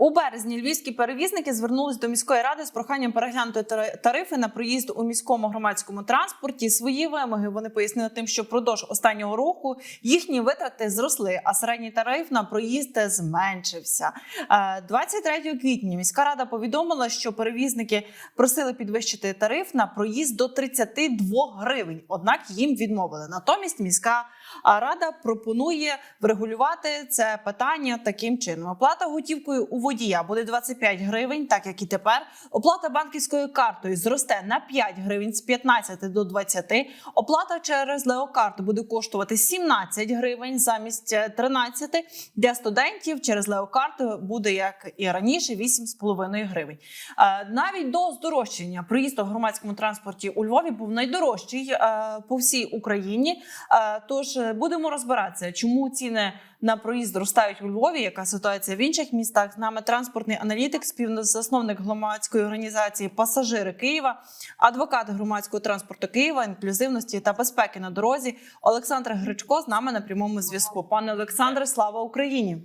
У березні львівські перевізники звернулись до міської ради з проханням переглянути тарифи на проїзд у міському громадському транспорті. Свої вимоги вони пояснили тим, що впродовж останнього року їхні витрати зросли, а середній тариф на проїзд зменшився. Е, 23 квітня міська рада повідомила, що перевізники просили підвищити тариф на проїзд до 32 гривень. Однак їм відмовили. Натомість міська а рада пропонує врегулювати це питання таким чином: оплата готівкою у водія буде 25 гривень, так як і тепер. Оплата банківською картою зросте на 5 гривень з 15 до 20. Оплата через леокарту буде коштувати 17 гривень замість е, 13. Для студентів через леокарту буде як і раніше 8,5 гривень. Е, Навіть до здорожчання проїзд у громадському транспорті у Львові був найдорожчий е, по всій Україні. Е, Тож е, будемо розбиратися, чому ціни на проїзд зростають у Львові. Яка ситуація в інших містах? З нами транспортний аналітик, співзасновник громадської організації Пасажири Києва, адвокат громадського транспорту Києва, інклюзивності та безпеки на дорозі Олександр Гречко з нами на прямому зв'язку. Пане Олександре, слава Україні!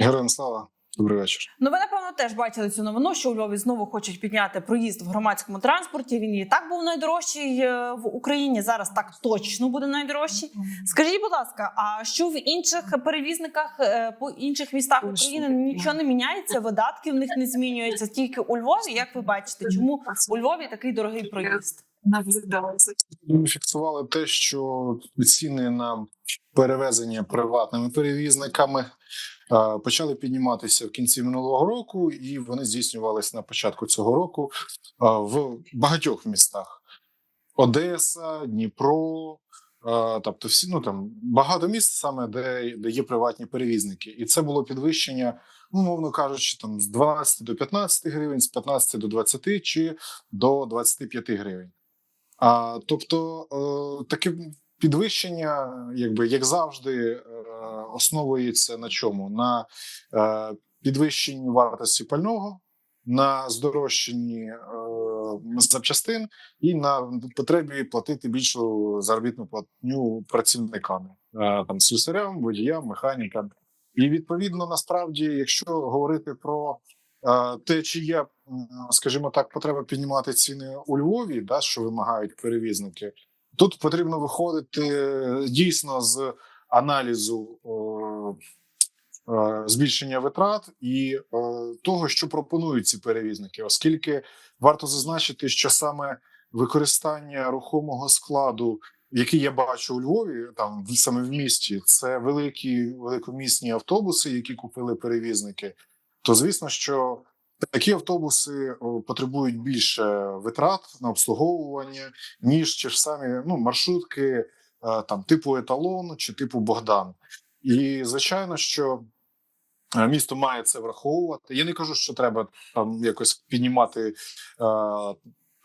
Героям слава, добрий вечір. Ну, ви напевно теж бачили цю новину, що у Львові знову хочуть підняти проїзд в громадському транспорті. Він і так був найдорожчий е, в Україні. Зараз так точно буде найдорожчий. Скажіть, будь ласка, а що в інших перевізниках е, по інших містах України нічого не міняється? Видатки в них не змінюються тільки у Львові. Як ви бачите, чому у Львові такий дорогий проїзд? Ми фіксували те, що ціни на перевезення приватними перевізниками почали підніматися в кінці минулого року, і вони здійснювалися на початку цього року в багатьох містах: Одеса, Дніпро. Тобто, всі ну там багато міст, саме де, де є приватні перевізники, і це було підвищення, ну мовно кажучи, там з 12 до 15 гривень, з 15 до 20 чи до 25 гривень. А, тобто е, таке підвищення, якби як завжди, е, основується на чому? На е, підвищенні вартості пального, на здорожчанні запчастин і на потребі платити більшу заробітну платню працівникам, там слюсарям, водіям, механікам. І відповідно, насправді, якщо говорити про те, чи є скажімо так, потреба піднімати ціни у Львові, да, що вимагають перевізники. Тут потрібно виходити е, дійсно з аналізу е, збільшення витрат і е, того, що пропонують ці перевізники, оскільки варто зазначити, що саме використання рухомого складу, який я бачу у Львові, там саме в місті, це великі великомісні автобуси, які купили перевізники. То звісно, що Такі автобуси потребують більше витрат на обслуговування, ніж ті ж самі ну, маршрутки е, там типу еталон чи типу Богдан. І звичайно, що е, місто має це враховувати. Я не кажу, що треба там якось піднімати е,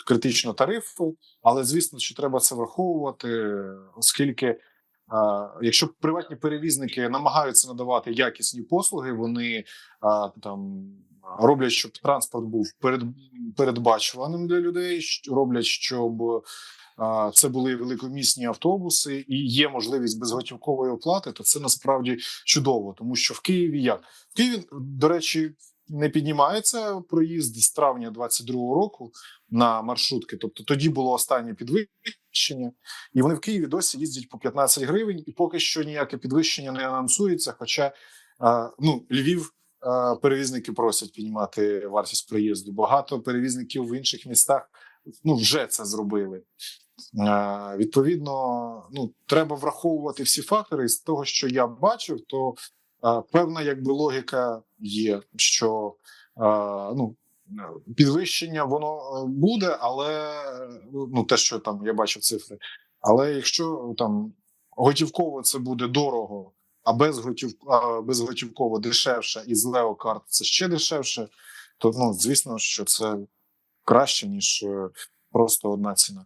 критично тарифи, але звісно, що треба це враховувати, оскільки. Якщо приватні перевізники намагаються надавати якісні послуги, вони там роблять, щоб транспорт був перед, передбачуваним для людей, роблять, щоб це були великомісні автобуси, і є можливість безготівкової оплати, то це насправді чудово, тому що в Києві як? В Києві, до речі, не піднімається проїзд з травня 22-го року на маршрутки. Тобто тоді було останнє підвищення, і вони в Києві досі їздять по 15 гривень, і поки що ніяке підвищення не анонсується. Хоча а, ну Львів. е, Перевізники просять піднімати вартість проїзду. Багато перевізників в інших містах ну вже це зробили. Е, Відповідно, ну треба враховувати всі фактори. З того, що я бачив, то е, певна якби логіка є, що ну підвищення воно буде, але ну те, що там я бачив цифри. Але якщо там готівково це буде дорого, а безготів, а безготівково дешевше, і з леокарт це ще дешевше, то ну звісно, що це краще ніж е, просто одна ціна.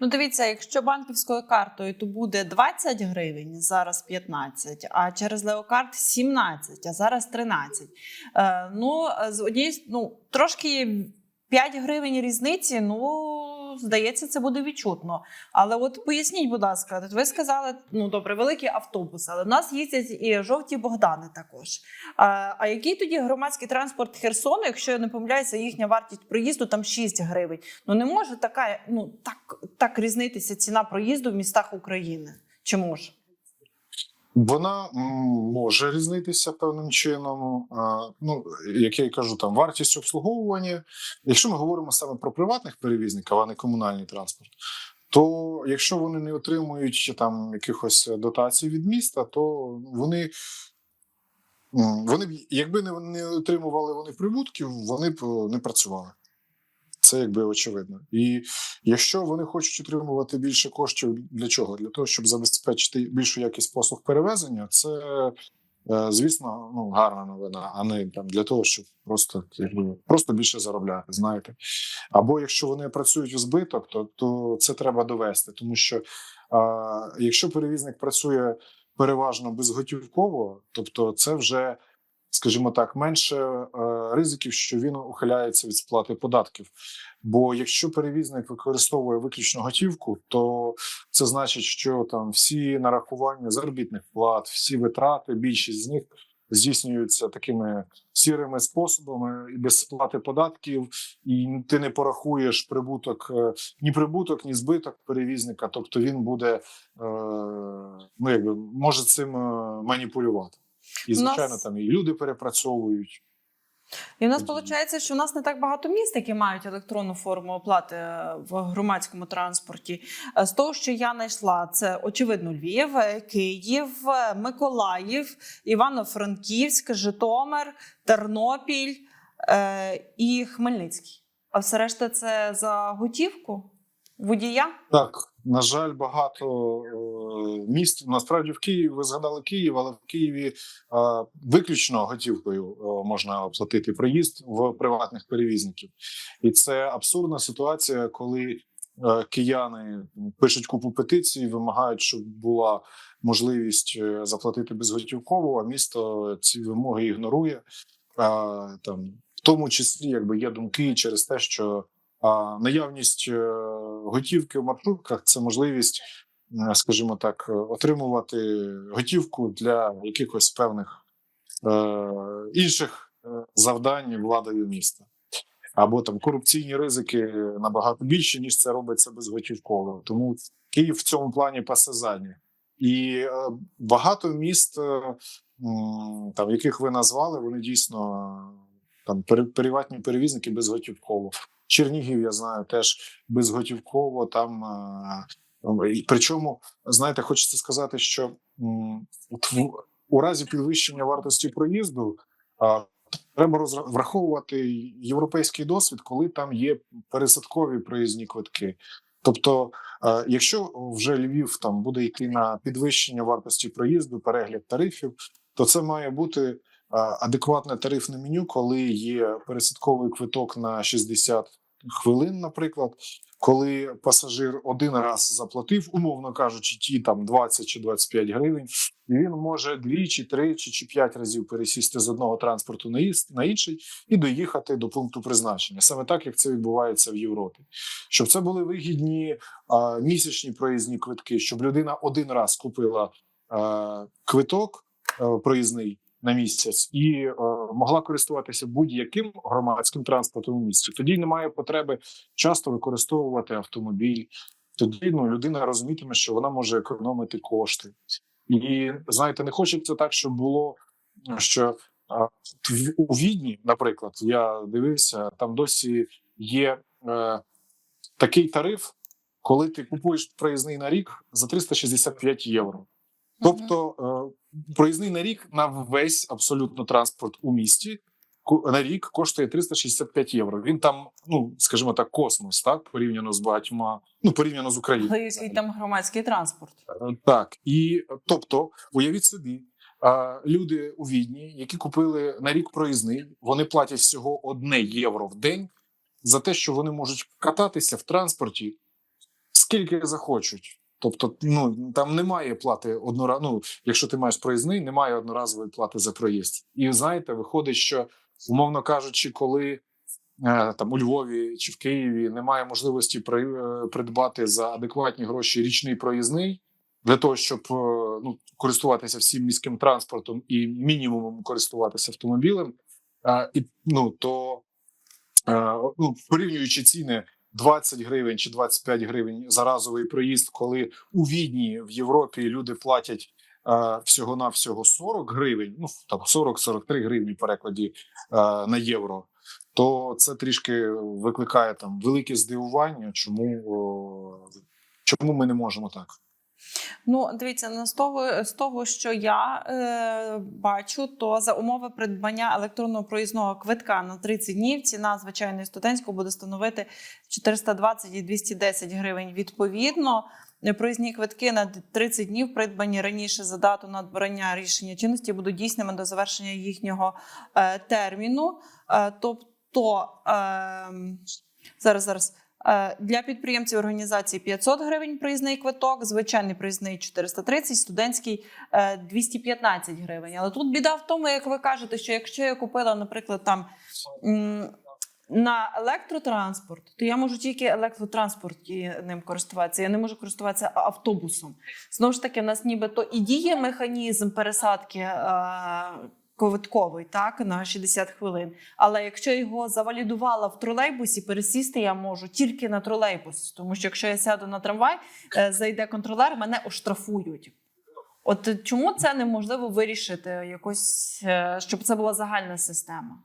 Ну, дивіться, якщо банківською картою, то буде 20 гривень, зараз 15, а через леокарт 17, а зараз 13. Е, ну, з однієї ну, трошки 5 гривень різниці. Ну здається, це буде відчутно. Але от поясніть, будь ласка, ви сказали, ну добре, великі автобуси, але в нас їздять і жовті Богдани також. А, а який тоді громадський транспорт Херсону, якщо я не помиляюся, їхня вартість проїзду там 6 гривень. Ну не може така, ну так, так різнитися ціна проїзду в містах України. Чи може? Вона може різнитися певним чином. Ну, як я й кажу, там вартість обслуговування. Якщо ми говоримо саме про приватних перевізників, а не комунальний транспорт, то якщо вони не отримують там якихось дотацій від міста, то вони. Вони б, якби не, не отримували вони прибутків, вони б е, не працювали. Це якби очевидно. І якщо вони хочуть отримувати більше коштів для чого? Для того, щоб забезпечити більшу якість послуг перевезення, це е, звісно ну, гарна новина, а не там для того, щоб просто якби просто більше заробляти. Знаєте, або якщо вони працюють у збиток, то, то це треба довести, тому що е, якщо перевізник працює переважно безготівково, тобто це вже. Скажімо так, менше е, ризиків, що він ухиляється від сплати податків. Бо якщо перевізник використовує виключно готівку, то це значить, що там всі нарахування заробітних плат, всі витрати, більшість з них здійснюються такими сірими способами і без сплати податків, і ти не порахуєш прибуток е, ні прибуток, ні збиток перевізника. Тобто він буде е, ну якби може цим маніпулювати. І У нас- звичайно, там і люди перепрацьовують. І в нас виходить, що в нас не так багато міст, які мають електронну форму оплати е, в громадському транспорті. Е, З того, що я знайшла, це очевидно Львів, е, Київ, Миколаїв, Івано-Франківськ, Житомир, Тернопіль і Хмельницький. А все решта це за готівку водія. Так, на жаль, багато е, міст. Насправді в Києві ви згадали Київ, але в Києві е, виключно готівкою е, можна оплатити проїзд в приватних перевізників, і це абсурдна ситуація, коли кияни пишуть купу петицій, вимагають, щоб була можливість заплатити безготівково, а місто ці вимоги ігнорує. Там, в тому числі, якби є думки через те, що а наявність е, готівки в маршрутках це можливість, скажімо так, е, отримувати готівку для якихось певних е, інших е, завдань владою міста. Або там корупційні ризики набагато більші, ніж це робиться безготівково. Тому Київ в цьому плані пасе. І багато міст, там, яких ви назвали, вони дійсно там приватні перевізники безготівково. Чернігів, я знаю, теж безготівково там. Причому, знаєте, хочеться сказати, що у разі підвищення вартості проїзду треба враховувати європейський досвід, коли там є пересадкові проїзні квитки. Тобто, якщо вже Львів там буде йти на підвищення вартості проїзду, перегляд тарифів, то це має бути адекватне тарифне меню, коли є пересадковий квиток на 60 хвилин, наприклад, коли пасажир один раз заплатив, умовно кажучи, ті там 20 чи 25 гривень, і він може двічі, тричі чи п'ять разів пересісти з одного транспорту на інший і доїхати до пункту призначення, саме так як це відбувається в Європі. Щоб це були вигідні а, місячні проїзні квитки, щоб людина один раз купила а, квиток а, проїзний на місяць і е, могла користуватися будь-яким громадським транспортом у місті. Тоді немає потреби часто використовувати автомобіль. Тоді ну, людина розумітиме, що вона може економити кошти. І знаєте, не хочеться так, щоб було що в- у Відні, наприклад, я дивився, там досі є е, такий тариф, коли ти купуєш проїзний на рік за 365 євро. Тобто е, проїзний на рік на весь абсолютно транспорт у місті на рік коштує 365 євро. Він там, ну скажімо так, космос, так порівняно з багатьма, ну порівняно з Україною. Але який там громадський транспорт. Е, Так, і тобто, уявіть собі, люди у Відні, які купили на рік проїзний, вони платять всього одне євро в день за те, що вони можуть кататися в транспорті скільки захочуть. Тобто, ну там немає плати однора... Ну, якщо ти маєш проїзний, немає одноразової плати за проїзд. І знаєте, виходить, що умовно кажучи, коли е, там у Львові чи в Києві немає можливості е, придбати за адекватні гроші річний проїзний для того, щоб е, ну, користуватися всім міським транспортом і мінімумом користуватися автомобілем, і ну то ну, порівнюючи ціни 20 гривень чи 25 гривень за разовий проїзд, коли у Відні в Європі люди платять всього на всього 40 гривень, ну там 40-43 гривні в перекладі е, на євро, то це трішки викликає там велике здивування, чому, чому ми не можемо так. Ну, дивіться, на з того, з того, що я е, бачу, то за умови придбання електронного проїзного квитка на 30 днів ціна звичайної студентського буде становити 420 і 210 гривень відповідно. Проїзні квитки на 30 днів, придбані раніше за дату надбрання рішення чинності, будуть дійсними до завершення їхнього е, терміну. Е, тобто е, зараз зараз. Е, Для підприємців організації 500 гривень проїзний квиток, звичайний проїзний 430, студентський е, 215 гривень. Але тут біда в тому, як ви кажете, що якщо я купила, наприклад, там на електротранспорт, то я можу тільки електротранспорті ним користуватися. Я не можу користуватися автобусом. Знову ж таки, в нас нібито і діє механізм пересадки. Квитковий, так, на 60 хвилин. Але якщо його завалідувала в тролейбусі, пересісти я можу тільки на тролейбус. Тому що якщо я сяду на трамвай, е, зайде контролер, мене оштрафують. От чому це неможливо вирішити якось, е, щоб це була загальна система?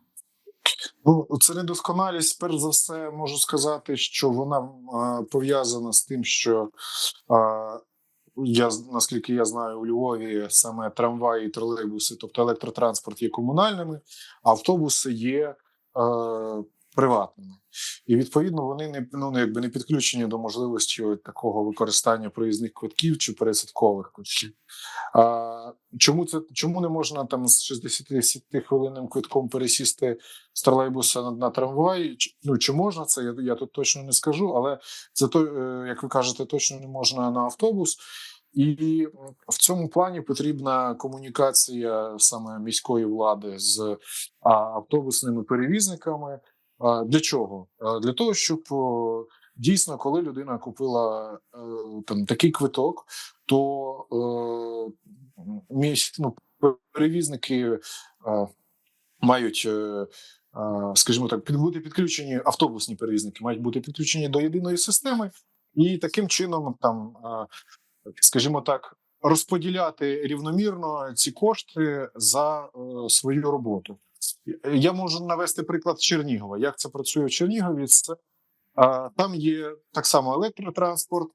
Ну, це недосконалість. Перш за все, можу сказати, що вона е, пов'язана з тим, що я наскільки я знаю, у Львові саме трамваї і тролейбуси, тобто електротранспорт, є комунальними, а автобуси є е, приватними. І відповідно вони не ну якби не підключені до можливості такого використання проїзних квитків чи пересадкових квитків. А, чому це чому не можна там з 60 хвилинним квитком пересісти з тролейбуса на, на трамвай? Ну чи можна це? Я, я тут точно не скажу, але це то, е, як ви кажете, точно не можна на автобус. І в цьому плані потрібна комунікація саме міської влади з автобусними перевізниками. Для чого? Для того, щоб дійсно, коли людина купила е, там такий квиток, то е, ну, перевізники мають, е, скажімо так, бути підключені автобусні перевізники, мають бути підключені до єдиної системи, і таким чином там, скажімо так, розподіляти рівномірно ці кошти за свою роботу. Я можу навести приклад Чернігова. Як це працює в Чернігові? Це там є так само електротранспорт,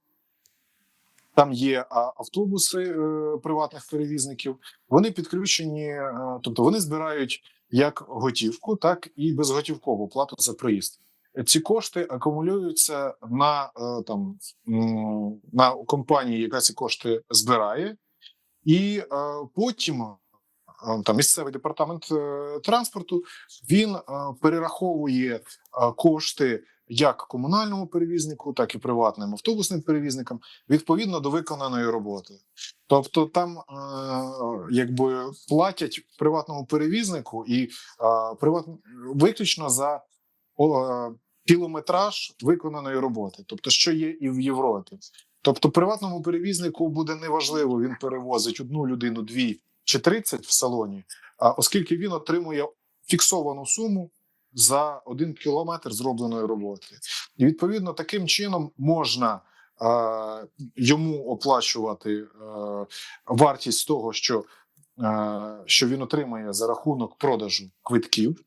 там є автобуси е, приватних перевізників. Вони підключені, е, тобто вони збирають як готівку, так і безготівкову плату за проїзд. Ці кошти акумулюються на е, там на компанії, яка ці кошти збирає, і потім там місцевий департамент е, транспорту він е, перераховує е, кошти як комунальному перевізнику, так і приватним автобусним перевізникам відповідно до виконаної роботи. Тобто там е, якби платять приватному перевізнику і е, приват... виключно за е, кілометраж виконаної роботи, тобто, що є і в Європі. Тобто, приватному перевізнику буде неважливо, він перевозить одну людину, дві чи тридцять в салоні, а оскільки він отримує фіксовану суму за один кілометр зробленої роботи, і відповідно таким чином можна йому оплачувати вартість того, що. Що він отримає за рахунок продажу квитків е,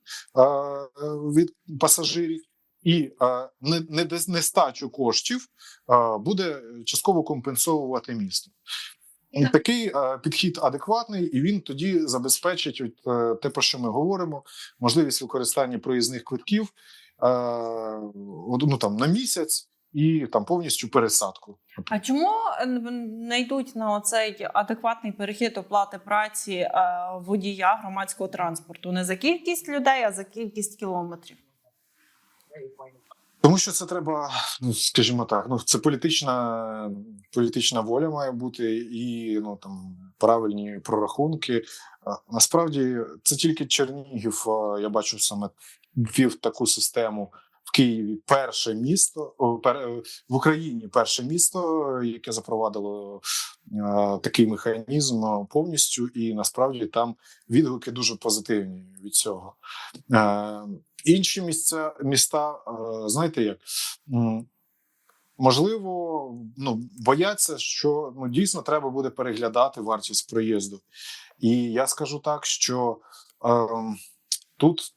від пасажирів, і не- не- нестачу коштів буде частково компенсовувати місто. Такий е, підхід адекватний, і він тоді забезпечить от, е, те, про що ми говоримо: можливість використання проїзних квитків е, ну, там, на місяць і там повністю пересадку. А чому не йдуть на оцей адекватний перехід оплати праці е, водія громадського транспорту? Не за кількість людей, а за кількість кілометрів? Тому що це треба, ну скажімо так, ну це політична, політична воля має бути і ну там правильні прорахунки. Насправді це тільки Чернігів. Я бачу саме ввів таку систему в Києві. Перше місто о, в Україні. Перше місто, яке запровадило е, такий механізм е, повністю, і насправді там відгуки дуже позитивні від цього. Інші місця міста, знаєте як? Можливо, ну бояться, що ну дійсно треба буде переглядати вартість проїзду. І я скажу так, що е, тут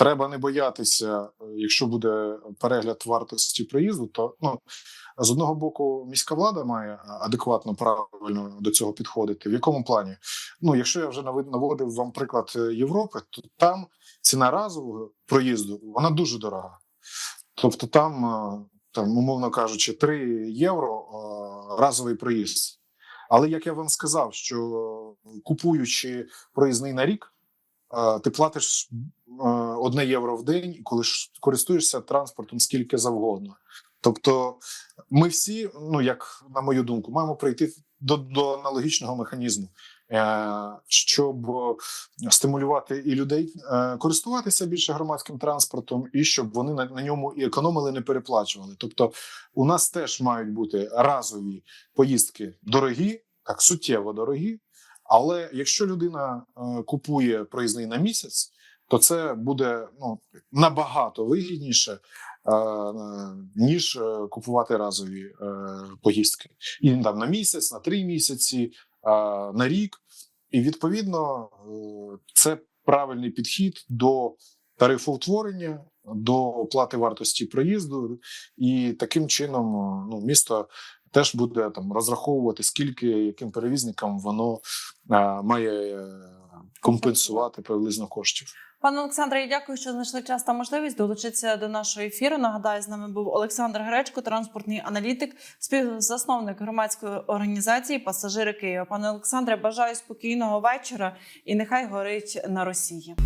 треба не боятися, е, якщо буде перегляд вартості проїзду, то ну з одного боку міська влада має адекватно правильно до цього підходити. В якому плані? Ну, якщо я вже наводив вам приклад е, Європи, то там ціна разового проїзду вона дуже дорога. Тобто, там, е, там умовно кажучи, 3 євро е, разовий проїзд. Але як я вам сказав, що купуючи проїзний на рік, е, ти платиш е, одне євро в день, і коли користуєшся транспортом скільки завгодно. Тобто, ми всі, ну як на мою думку, маємо прийти до, до аналогічного механізму, е, щоб е, стимулювати і людей е, користуватися більше громадським транспортом, і щоб вони на, ньому і економили, не переплачували. Тобто, у нас теж мають бути разові поїздки дорогі, так суттєво дорогі. Але якщо людина е, купує проїзний на місяць, то це буде ну набагато вигідніше, е, ніж е, купувати разові е, поїздки. І там на місяць, на три місяці, на рік. І відповідно це правильний підхід до тарифоутворення, до оплати вартості проїзду, і таким чином ну, місто теж буде там розраховувати, скільки яким перевізникам воно має компенсувати приблизно коштів. Пане Олександре, я дякую, що знайшли час та можливість долучитися до нашого ефіру. Нагадаю, з нами був Олександр Гречко, транспортний аналітик, співзасновник громадської організації Пасажири Києва. Пане Олександре, бажаю спокійного вечора і нехай горить на Росії.